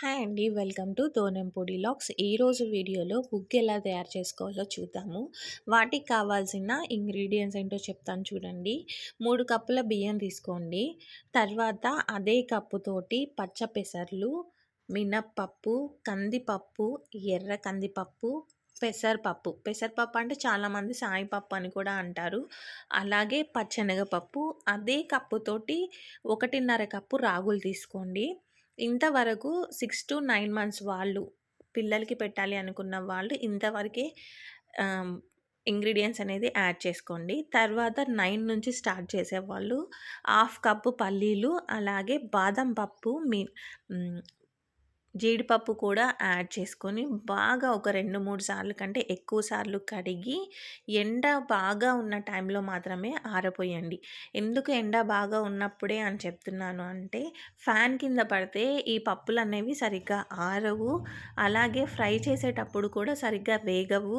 Hi అండి. Welcome to తోనెంపొడి లాక్స్. ఈరోజు వీడియోలో బుక్ ఎలా తయారు చేసుకోవాలో చూద్దాము. వాటికి కావాల్సిన ఇంగ్రీడియంట్స్ ఏంటో చెప్తాను చూడండి. మూడు కప్పుల బియ్యం తీసుకోండి. తర్వాత అదే కప్పుతోటి పచ్చ పెసర్లు మినప్పప్పు కందిపప్పు ఎర్ర కందిపప్పు పెసరపప్పు. పెసరపప్పు అంటే చాలామంది సాయిపప్పు అని కూడా అంటారు. అలాగే పచ్చెనగపప్పు. అదే కప్పుతోటి ఒకటిన్నర కప్పు రాగులు తీసుకోండి. ఇంతవరకు సిక్స్ టు నైన్ మంత్స్ వాళ్ళు పిల్లలకి పెట్టాలి అనుకున్న వాళ్ళు ఇంతవరకే ఇంగ్రీడియంట్స్ అనేది యాడ్ చేసుకోండి. తర్వాత నైన్ నుంచి స్టార్ట్ చేసేవాళ్ళు హాఫ్ కప్పు పల్లీలు అలాగే బాదం పప్పు మీ జీడిపప్పు కూడా యాడ్ చేసుకొని బాగా ఒక రెండు మూడు సార్లు కంటే ఎక్కువ సార్లు కడిగి ఎండ బాగా ఉన్న టైంలో మాత్రమే ఆరపోయండి ఎందుకు ఎండ బాగా ఉన్నప్పుడే అని చెప్తున్నాను అంటే ఫ్యాన్ కింద పడితే ఈ పప్పులు అనేవి సరిగ్గా ఆరవు అలాగే ఫ్రై చేసేటప్పుడు కూడా సరిగ్గా వేగవు.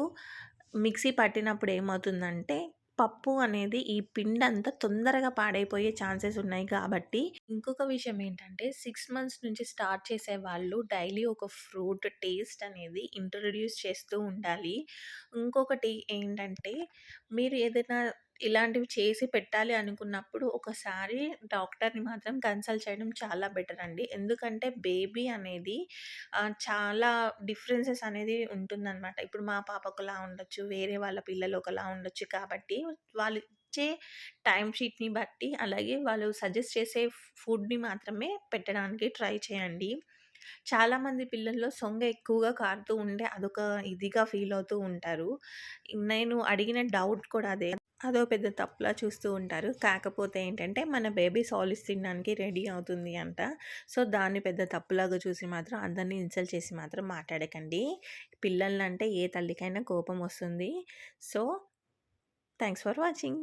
మిక్సీ పట్టినప్పుడు ఏమవుతుందంటే పప్పు అనేది ఈ పిండి అంతా తొందరగా పాడైపోయే ఛాన్సెస్ ఉన్నాయి కాబట్టి ఇంకొక విషయం ఏంటంటే సిక్స్ మంత్స్ నుంచి స్టార్ట్ చేసే వాళ్ళు డైలీ ఒక ఫ్రూట్ టేస్ట్ అనేది ఇంట్రొడ్యూస్ చేస్తూ ఉండాలి. ఇంకొకటి ఏంటంటే మీరు ఏదైనా ఇలాంటివి చేసి పెట్టాలి అనుకున్నప్పుడు ఒకసారి డాక్టర్ని మాత్రం కన్సల్ట్ చేయడం చాలా బెటర్ అండి. ఎందుకంటే బేబీ అనేది చాలా డిఫరెన్సెస్ అనేది ఉంటుందన్నమాట. ఇప్పుడు మా పాప ఒకలా ఉండొచ్చు వేరే వాళ్ళ పిల్లలు ఒకలా ఉండొచ్చు కాబట్టి వాళ్ళు ఇచ్చే టైం షీట్ని బట్టి అలాగే వాళ్ళు సజెస్ట్ చేసే ఫుడ్ని మాత్రమే పెట్టడానికి ట్రై చేయండి. చాలామంది పిల్లల్లో సొంగ ఎక్కువగా కారుతూ ఉండే అదొక ఇదిగా ఫీల్ అవుతూ ఉంటారు. నేను అడిగిన డౌట్ కూడా అదే. అదో పెద్ద తప్పులా చూస్తూ ఉంటారు. కాకపోతే ఏంటంటే మన బేబీ సాలిడ్స్ తినడానికి రెడీ అవుతుంది అంట. సో దాన్ని పెద్ద తప్పులాగా చూసి మాత్రం అందరినీ ఇన్సల్ట్ చేసి మాత్రం మాట్లాడకండి. పిల్లలంటే ఏ తల్లికైనా కోపం వస్తుంది. So thanks for watching.